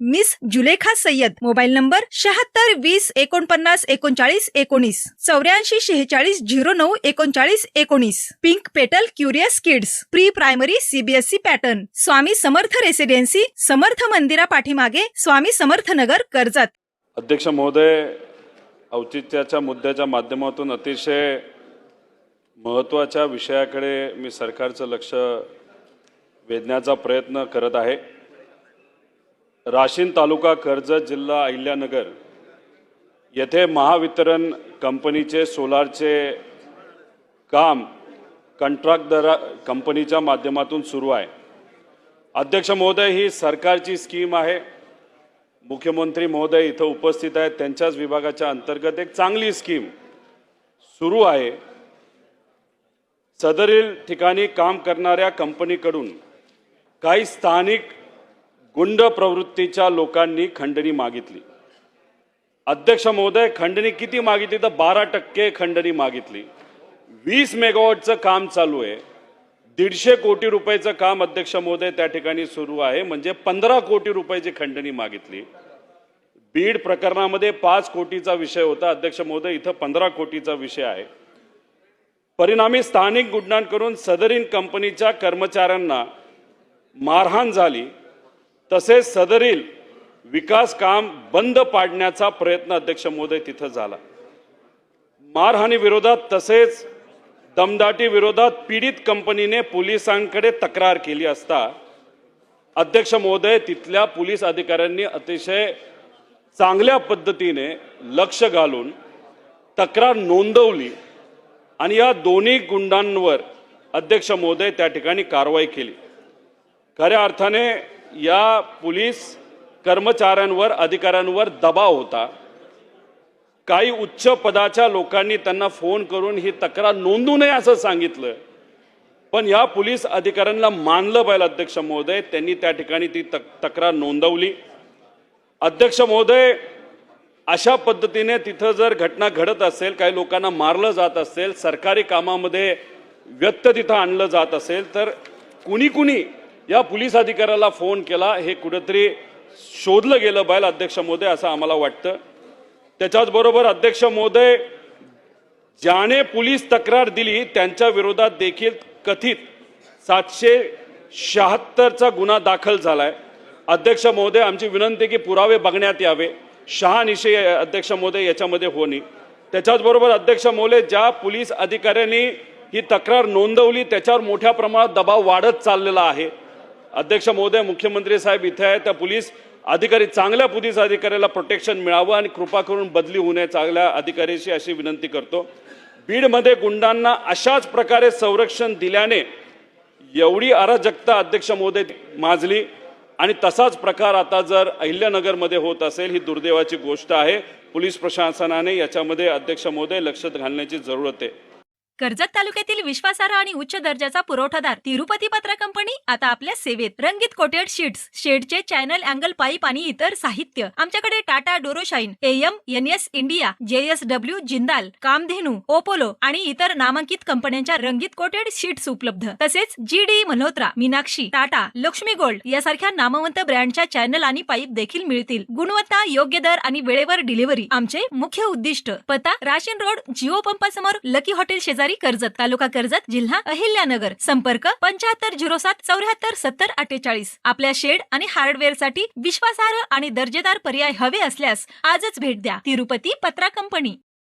Miss Zulekha Sayyed. Mobile number शहात्तर वीस एकोणपन्नास एकोणचाळीस एकोणीस. चौऱ्याऐंशी शेहेचाळीस झिरो नऊ एकोणचाळीस एकोणीस. Pink petal curious kids. Pre primary CBSE pattern. Swami Samarth residency. Samarth मंदिरा पाठीमागे स्वामी समर्थ नगर कर्जत. अध्यक्ष महोदय औचित्याच्या मुद्द्याच्या माध्यमातून अतिशय महत्त्वाच्या विषयाकडे मी सरकारचं लक्ष वेधण्याचा प्रयत्न करत आहे. राशीन तालुका कर्जत जिल्हा अहिल्यानगर येथे महावितरण कंपनीचे सोलारचे काम कंत्राटदारा कंपनीच्या माध्यमातून सुरू आहे. अध्यक्ष महोदय ही सरकारची स्कीम आहे. मुख्यमंत्री महोदय इथं उपस्थित आहेत. त्यांच्याच विभागाच्या अंतर्गत एक चांगली स्कीम सुरू आहे. सदरील ठिकाणी काम करणाऱ्या कंपनीकडून काही स्थानिक गुंड प्रवृत्तीच्या लोकांनी खंडणी मागितली. अध्यक्ष महोदय खंडणी किती मागितली? तर बारा टक्के खंडणी मागितली. वीस मेगावॉटचं काम चालू आहे. दीडशे कोटी रुपयाचं काम अध्यक्ष महोदय त्या ठिकाणी सुरू आहे. म्हणजे पंधरा कोटी रुपयाची खंडणी मागितली. बीड प्रकरणामध्ये पाच कोटीचा विषय होता. अध्यक्ष महोदय इथं पंधरा कोटीचा विषय आहे. परिणामी स्थानिक गुंडांकडून सदरीन कंपनीच्या कर्मचाऱ्यांना मारहाण झाली. तसेच सदरील विकास काम बंद पाडण्याचा प्रयत्न अध्यक्ष महोदय तिथं झाला. मारहाणी विरोधात तसेच दमदाटी विरोधात पीडित कंपनीने पोलिसांकडे तक्रार केली असता अध्यक्ष महोदय तिथल्या पोलीस अधिकाऱ्यांनी अतिशय चांगल्या पद्धतीने लक्ष घालून तक्रार नोंदवली आणि या दोन्ही गुंडांवर अध्यक्ष महोदय त्या ठिकाणी कारवाई केली. खऱ्या अर्थाने या पोलीस कर्मचाऱ्यांवर अधिकाऱ्यांवर दबाव होता. काही उच्च पदाच्या लोकांनी त्यांना फोन करून ही तक्रार नोंदू नये असं सांगितलं. पण या पोलीस अधिकाऱ्यांना मानलं पाहिजे अध्यक्ष महोदय त्यांनी त्या ठिकाणी ती तक तक्रार नोंदवली. अध्यक्ष महोदय अशा पद्धतीने तिथं जर घटना घडत असेल काही लोकांना मारलं जात असेल सरकारी कामामध्ये व्यत्य तिथं आणलं जात असेल तर कुणी कुणी या पोलीस अधिकाऱ्याला फोन केला. हे कुठंतरी शोधलं गेलं बैल अध्यक्ष महोदय असं आम्हाला वाटतं. त्याच्याच बरोबर अध्यक्ष महोदय ज्याने पोलीस तक्रार दिली त्यांच्या विरोधात देखील कथित सातशे शहात्तरचा गुन्हा दाखल झालाय. अध्यक्ष महोदय आमची विनंती की पुरावे बघण्यात यावे. शहानिशी अध्यक्ष महोदय याच्यामध्ये होणे त्याच्याचबरोबर अध्यक्ष महोदय ज्या पोलीस अधिकाऱ्यांनी ही तक्रार नोंदवली त्याच्यावर मोठ्या प्रमाणात दबाव वाढत चाललेला आहे. अध्यक्ष महोदय मुख्यमंत्री साहेब इथे आहे त्या पोलीस अधिकारी चांगल्या पोलीस अधिकाऱ्याला प्रोटेक्शन मिळावं आणि कृपा करून बदली होऊ नये चांगल्या अधिकाऱ्याशी अशी विनंती करतो. बीडमध्ये गुंडांना अशाच प्रकारे संरक्षण दिल्याने एवढी अराजकता अध्यक्ष महोदय माजली. आणि तसाच प्रकार आता जर अहिल्यानगरमध्ये होत असेल ही दुर्दैवाची गोष्ट आहे. पोलीस प्रशासनाने याच्यामध्ये अध्यक्ष महोदय लक्ष घालण्याची जरूरत आहे. कर्जत तालुक्यातील विश्वासार्ह आणि उच्च दर्जाचा पुरवठादार तिरुपती पत्र कंपनी आता आपल्या सेवेत. रंगीत कोटेड शीट्स शेडचे चॅनल अँगल पाईप आणि इतर साहित्य. आमच्याकडे Tata Duroshine M N S India J S W Jindal Kamdhenu Apollo आणि इतर नामांकित कंपन्यांच्या रंगीत कोटेड शीट्स उपलब्ध. तसेच G D Malhotra Meenakshi Tata Laxmi gold यासारख्या नामवंत ब्रँडच्या चॅनल आणि पाईप देखील मिळतील. गुणवत्ता योग्य दर आणि वेळेवर डिलिव्हरी आमचे मुख्य उद्दिष्ट. पता राशीन रोड जिओ पंपासमोर लकी हॉटेल शेजारी. कर्जत तालुका कर्जत जिल्हा अहिल्यानगर. संपर्क पंच्याहत्तर झिरो सात चौऱ्याहत्तर सत्तर अठ्ठेचाळीस. आपल्या शेड आणि हार्डवेअरसाठी विश्वासार्ह आणि दर्जेदार पर्याय हवे असल्यास आजच भेट द्या. तिरुपती पत्रा कंपनी.